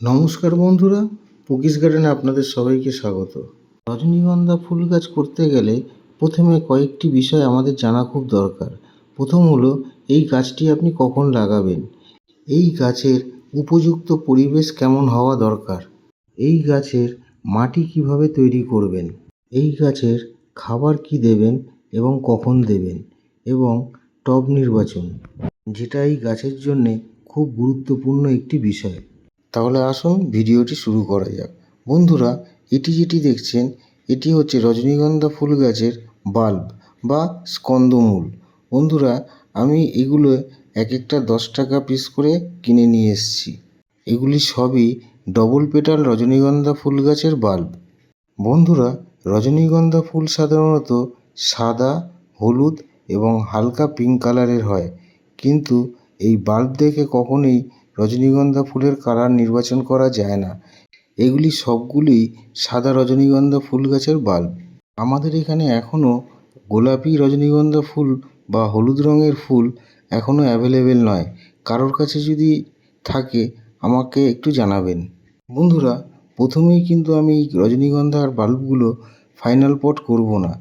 নমস্কার বন্ধুরা, পকিস গার্ডেনে আপনাদের সবাইকে স্বাগত। রজনীগন্ধা ফুল গাছ করতে গেলে প্রথমে কয়েকটি বিষয় আমাদের জানা খুব দরকার। প্রথম হলো, এই গাছটি আপনি কখন লাগাবেন? এই গাছের উপযুক্ত পরিবেশ কেমন হওয়া দরকার? এই গাছের মাটি কীভাবে তৈরি করবেন? এই গাছের খাবার কি দেবেন এবং কখন দেবেন? এবং টব নির্বাচন, যেটা এই গাছের জন্যে খুব গুরুত্বপূর্ণ একটি বিষয়। তাহলে আসুন ভিডিওটি শুরু করা যাক। বন্ধুরা, এটি যেটি দেখছেন, এটি হচ্ছে রজনীগন্ধা ফুল গাছের বাল্ব বা স্কন্দমূল। বন্ধুরা, আমি এগুলো এক একটা দশ টাকা পিস করে কিনে নিয়ে এসেছি। এগুলি সবই ডবল পেটাল রজনীগন্ধা ফুল গাছের বাল্ব। বন্ধুরা, রজনীগন্ধা ফুল সাধারণত সাদা, হলুদ এবং হালকা পিঙ্ক কালারের হয়। কিন্তু এই বাল্ব দেখে কখনোই রজনীগন্ধা ফুলের কালার নির্বাচন করা যায় না। এগুলি সবগুলিই সাদা রজনীগন্ধা ফুল গাছের বাল্ব। আমাদের এখানে এখনও গোলাপি রজনীগন্ধা ফুল বা হলুদ রঙের ফুল এখনও অ্যাভেলেবেল নয়। কারোর কাছে যদি থাকে, আমাকে একটু জানাবেন। বন্ধুরা, প্রথমেই কিন্তু আমি রজনীগন্ধার বাল্বগুলো ফাইনাল পট করব না।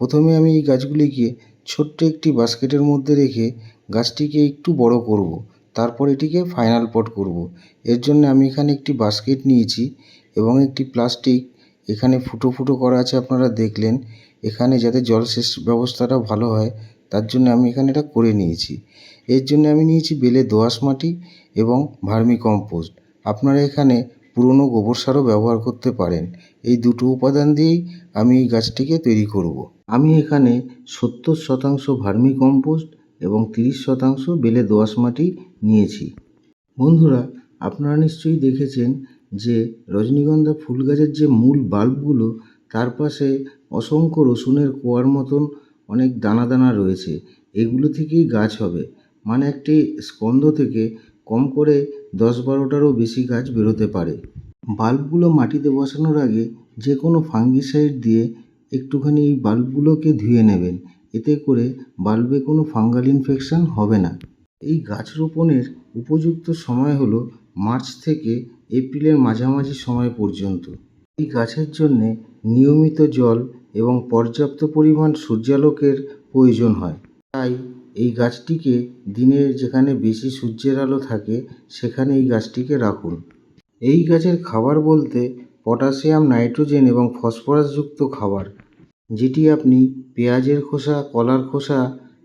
প্রথমে আমি এই গাছগুলিকে ছোট্ট একটি বাস্কেটের মধ্যে রেখে গাছটিকে একটু বড় করব। তারপর এটিকে ফাইনাল পট করব। এর জন্য আমি এখানে একটি বাস্কেট নিয়েছি এবং একটি প্লাস্টিক এখানে ফুটো ফুটো করা আছে আপনারা দেখলেন। এখানে যাতে জলসেচ ব্যবস্থাটা ভালো হয়, তার জন্য আমি এখানে এটা করে নিয়েছি। এর জন্য আমি নিয়েছি বেলে দোআঁশ মাটি এবং ভার্মি কম্পোস্ট আপনারা এখানে পুরনো গোবর সারও ব্যবহার করতে পারেন। এই দুটো উপাদান দিয়েই আমি এই গাছটিকে তৈরি করব। আমি এখানে সত্তর শতাংশ ভার্মি কম্পোস্ট এবং তিরিশ শতাংশ বেলে দোআঁশ মাটি নিয়েছি। বন্ধুরা, আপনারা নিশ্চয়ই দেখেছেন যে রজনীগন্ধা ফুল গাছের যে মূল বাল্বগুলো, তার পাশে অসংখ্য রসুনের কোয়ার মতন অনেক দানা দানা রয়েছে। এগুলো থেকেই গাছ হবে। মানে একটি স্কন্ধ থেকে কম করে দশ বারোটারও বেশি গাছ বেরোতে পারে। বাল্বগুলো মাটিতে বসানোর আগে যে কোনো ফাঙ্গিসাইড দিয়ে একটুখানি এই বাল্বগুলোকে ধুয়ে নেবেন। এতে করে বাল্বে কোনো ফাঙ্গাল ইনফেকশান হবে না। এই গাছ রোপণের উপযুক্ত সময় হলো মার্চ থেকে এপ্রিলের মাঝামাঝি সময় পর্যন্ত। এই গাছের জন্যে নিয়মিত জল এবং পর্যাপ্ত পরিমাণ সূর্যালোকের প্রয়োজন হয়। তাই এই গাছটিকে দিনের যেখানে বেশি সূর্যের আলো থাকে, সেখানে এই গাছটিকে রাখুন। এই গাছের খাবার বলতে পটাশিয়াম, নাইট্রোজেন এবং ফসফরাসযুক্ত খাবার। যেটি আপনি পেঁয়াজের খোসা, কলার খোসা,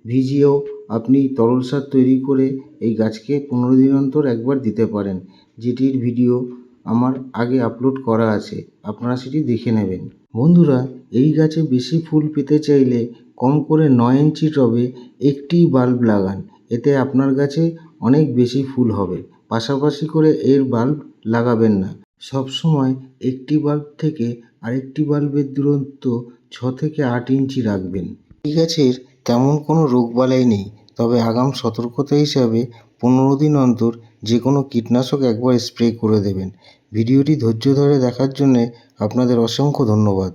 ভিজিয়েও আপনি তরল সার তৈরি করে এই গাছকে পনেরো দিন অন্তর একবার দিতে পারেন, যেটির ভিডিও আমার আগে আপলোড করা আছে। আপনারা সেটি দেখে নেবেন। বন্ধুরা, এই গাছে বেশি ফুল পেতে চাইলে কম করে নয় ইঞ্চি টবে একটি বাল্ব লাগান। এতে আপনার গাছে অনেক বেশি ফুল হবে। পাশাপাশি করে এর বাল্ব লাগাবেন না। সব সময় একটি বাল্ব থেকে আরেকটি বাল্বের দূরত্ব ছ থেকে আট ইঞ্চি রাখবেন। এই গাছের তেমন কোনো রোগবালাই নেই, তবে আগাম সতর্কতা হিসাবে পনেরো দিন অন্তর যে কোনো কীটনাশক একবার স্প্রে করে দেবেন। ভিডিওটি ধৈর্য ধরে দেখার জন্যে আপনাদের অসংখ্য ধন্যবাদ।